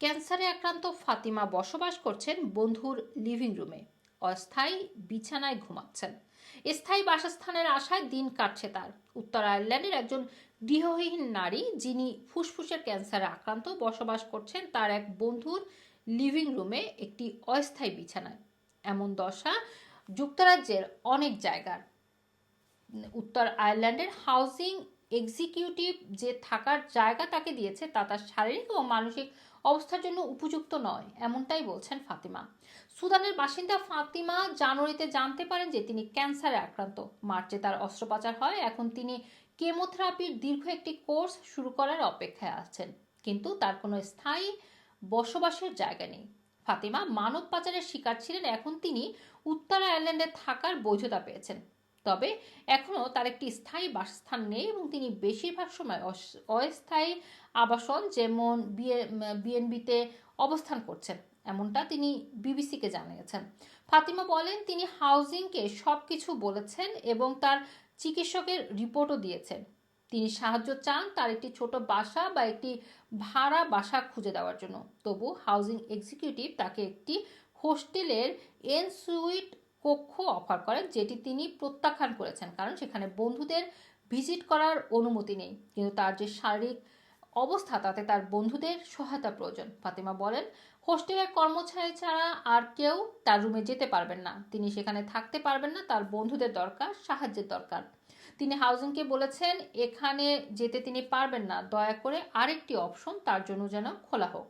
ক্যান্সারে আক্রান্ত ফাতিমা বসবাস করছেন বন্ধুর লিভিং রুমে অস্থায়ী বিছানায় ঘুমাচ্ছেন। স্থায়ী বাসস্থানের আশায় দিন কাটছে তার। উত্তর আয়ারল্যান্ডের একজন গৃহহীন নারী যিনি ফুসফুসের ক্যান্সারে আক্রান্ত বসবাস করছেন, তার এক বন্ধুর লিভিং রুমে একটি অস্থায়ী বিছানায়। এমন দশা যুক্তরাজ্যের অনেক জায়গার। উত্তর আয়ারল্যান্ডের হাউজিং এক্সিকিউটিভ যে থাকার জায়গা তাকে দিয়েছে, তা তার শারীরিক ও মানসিক অবস্থার জন্য উপযুক্ত নয়, এমনটাই বলছেন ফাতিমা। সুদানের বাসিন্দা ফাতিমা জানুয়ারিতে জানতে পারেন যে তিনি ক্যান্সারে আক্রান্ত। মার্চে তার অস্ত্রোপচার হয়, এখন তিনি কেমোথেরাপির দীর্ঘ একটি কোর্স শুরু করার অপেক্ষায় আছেন। কিন্তু তার কোনো স্থায়ী বসবাসের জায়গা নেই। ফাতিমা মানব পাচারের শিকার ছিলেন, এখন তিনি উত্তরা আয়ারল্যান্ডে থাকার বৈধতা পেয়েছেন। তবে এখনও তার একটি স্থায়ী বাসস্থান নেই এবং তিনি বেশিরভাগ সময় অস- অস্থায়ী আবাসন যেমন বিএনবিতে অবস্থান করছেন, এমনটা তিনি বিবিসিকে জানিয়েছেন। ফাতিমা বলেন, তিনি হাউজিংকে সব কিছু বলেছেন এবং তার চিকিৎসকের রিপোর্টও দিয়েছেন। তিনি সাহায্য চান তার একটি ছোট বাসা বা একটি ভাড়া বাসা খুঁজে দেওয়ার জন্য। তবু হাউজিং এক্সিকিউটিভ তাকে একটি হোস্টেলের এন সুইট কক্ষ অফার করেন, যেটি তিনি প্রত্যাখ্যান করেছেন, কারণ সেখানে বন্ধুদের ভিজিট করার অনুমতি নেই। কিন্তু তার যে শারীরিক অবস্থা, তাতে তার বন্ধুদের সহায়তা প্রয়োজন। ফাতিমা বলেন, হোস্টেলের কর্মচারী ছাড়া আর কেউ তার রুমে যেতে পারবেন না। তিনি সেখানে থাকতে পারবেন না, তার বন্ধুদের দরকার, সাহায্যের দরকার। তিনি হাউজিংকে বলেছেন, এখানে যেতে তিনি পারবেন না। দয়া করে আরেকটি অপশন তার জন্য যেন খোলা হোক।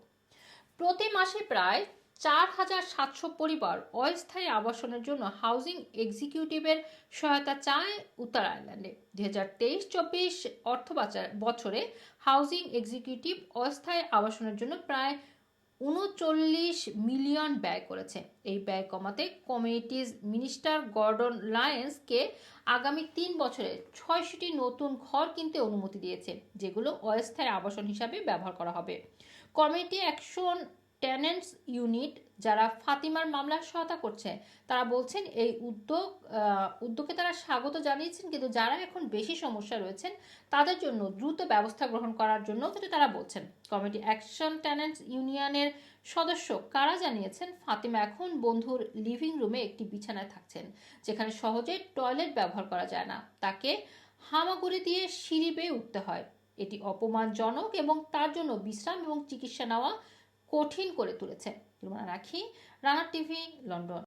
প্রতি মাসে প্রায় চার হাজার সাতশো পরিবার অস্থায়ী আবাসনের জন্য হাউজিং এক্সিকিউটিভের সহায়তা চায় উত্তর আয়ারল্যান্ডে। দুই হাজার তেইশ চব্বিশ অর্থ বছরে হাউজিং এক্সিকিউটিভ অস্থায়ী আবাসনের জন্য প্রায় উনচল্লিশ মিলিয়ন ব্যয় করেছে। এই ব্যয় কমাতে কমিউনিটিজ মিনিস্টার গর্ডন লায়েন্সকে আগামী তিন বছরে ছয়শটি নতুন ঘর কিনতে অনুমতি দিয়েছে, যেগুলো অস্থায়ী আবাসন হিসাবে ব্যবহার করা হবে। কমিটি অ্যাকশন টেনেন্টস ইউনিট যারা ফাতিমার মামলার সহায়তা করছে, তারা বলছেন এই উদ্যোগ উদ্যোগে তারা স্বাগত জানিয়েছেন, কিন্তু যারা এখন বেশি সমস্যা রয়েছেন, তাদের জন্য দ্রুত ব্যবস্থা গ্রহণ করার জন্য যেটা তারা বলছেন। কমিটি অ্যাকশন টেনেন্টস ইউনিয়নের সদস্য কারা জানিয়েছেন, ফাতিমা এখন বন্ধুর লিভিং রুমে একটি বিছানায় থাকছেন, যেখানে সহজে টয়লেট ব্যবহার করা যায় না। তাকে হামাগুড়ি দিয়ে সিঁড়ি বেয়ে উঠতে হয়। এটি অপমানজনক এবং তার জন্য বিশ্রাম এবং চিকিৎসা নেওয়া কঠিন করে তুলেছে। রুমানা রাখি রানার টিভি লন্ডন।